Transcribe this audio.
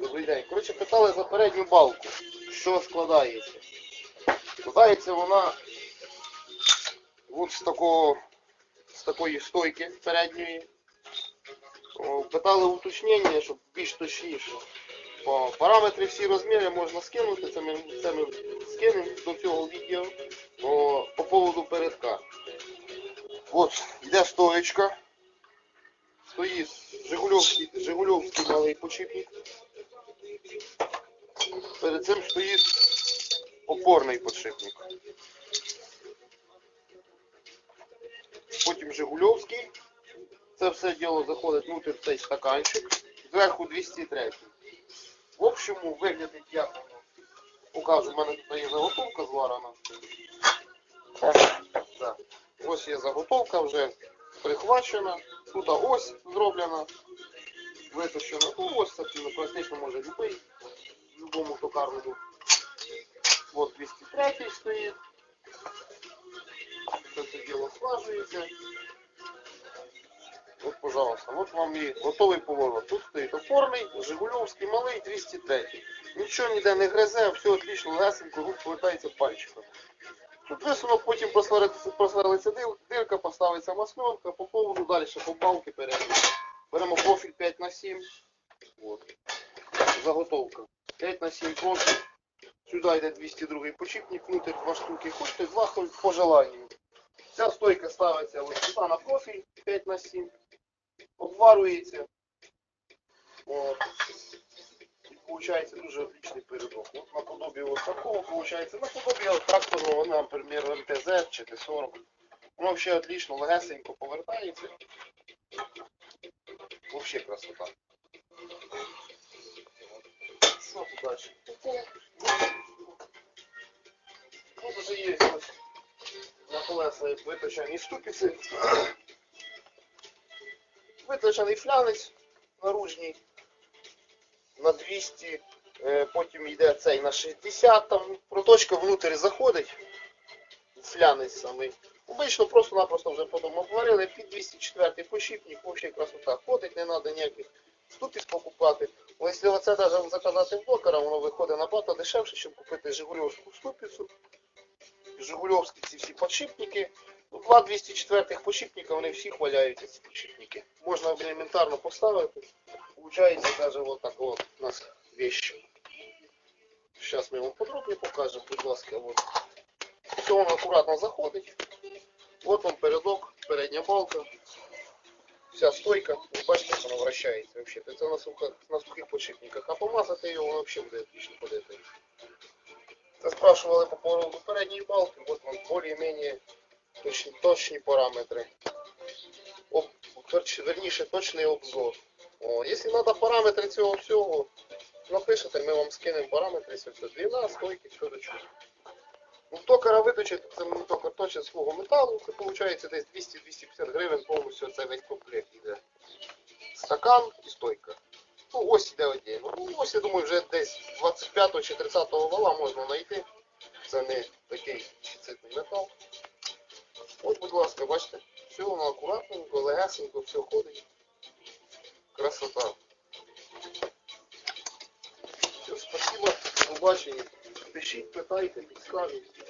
Добрий день. Коротше, питали за передню балку. Що складається? Складається вона от з такого з такої стойки передньої. Питали уточнення, щоб більш точніше. По параметри всі розміри можна скинути, це ми, це ми скинемо до цього відео О, по поводу передка. От, йде стоечка. Жигульовський, Жигульовський малий почіпник. Перед цим стоїть опорний подшипник. Потім Жигульовський. Це все діло заходить внутрь в цей стаканчик. Зверху 203. В общому виглядить як. Покажу, в мене тут є заготовка зварена. Ось є заготовка вже прихвачена. Тут ось зроблена, Ну ось це ну, практично може любий, в будь-якому токарному. От 203 стоїть. Це діло слажується. От, пожалуйста, от вам і готовий поворот. Тут стоїть опорний, Жигульовський малий, 203. Нічого ніде не гризе, все отлично, легесенько, рук повертається пальчиком. Тут висунув, потім дир- дирка, поставиться масленка, по поводу далі по балки беремо. Беремо профіль 5 на 7. От. Заготовка. 5 на 7 профіль. Сюди йде 202 почіпник, внутрь два штуки. Хочете два хоч по желанню. Ця стойка ставиться ось сюди на профіль 5 на 7. Обварюється. От. Получається дуже отличний передок. От наподобие от такого получається. Наподобие от тракторного, наприклад, МТЗ чи Т-40. Воно взагалі отлично, легесенько повертається. Вообще красота. Що тут далі? Тут є ось на колеса виточені ступиці. Виточений флянець наружній на 200, е, потім йде цей на 60, там проточка внутрі заходить, флянець самий. Обично просто-напросто вже потім обварили під 204 почіпник, взагалі красота. Ходить, не треба ніяких ступиць покупати. Якщо оце навіть заказати в блокера, воно виходить набагато дешевше, щоб купити Жигульовську ступицю. Жигульовські ці всі подшипники. Ну, Два 204 подшипника, вони всі хваляються, ці подшипники. Можна елементарно поставити. Получається даже вот так у нас вещи. Сейчас мы вам подробнее покажем, будь ласка. Вот. Все он аккуратно заходить. Вот он передок, передня балка. Вся стойка. Ви бачите, як вона вращається вообще. Це на сухих, на сухих подшипниках. А помазати його воно взагалі буде отлично ходити. Це спрашивали по поводу передньої балки. Вот вам более-менее точні, точні параметри. Об, верніше, точний обзор. О, якщо треба параметри цього всього, напишете, ми вам скинемо параметри, длина, стойки, все до чого. Ну, токара виточити, це токар точить свого металу, це виходить десь 200-250 гривень повністю цей весь комплект йде. Стакан і стойка. Ну, ось йде отдельно. Ну, ось, я думаю, вже десь 25 чи 30 вала можна знайти. Це не такий чицитний метал. От, будь ласка, бачите, все воно акуратненько, легесенько, все ходить. Красота. Все, спасибо, до machine provided the clothes.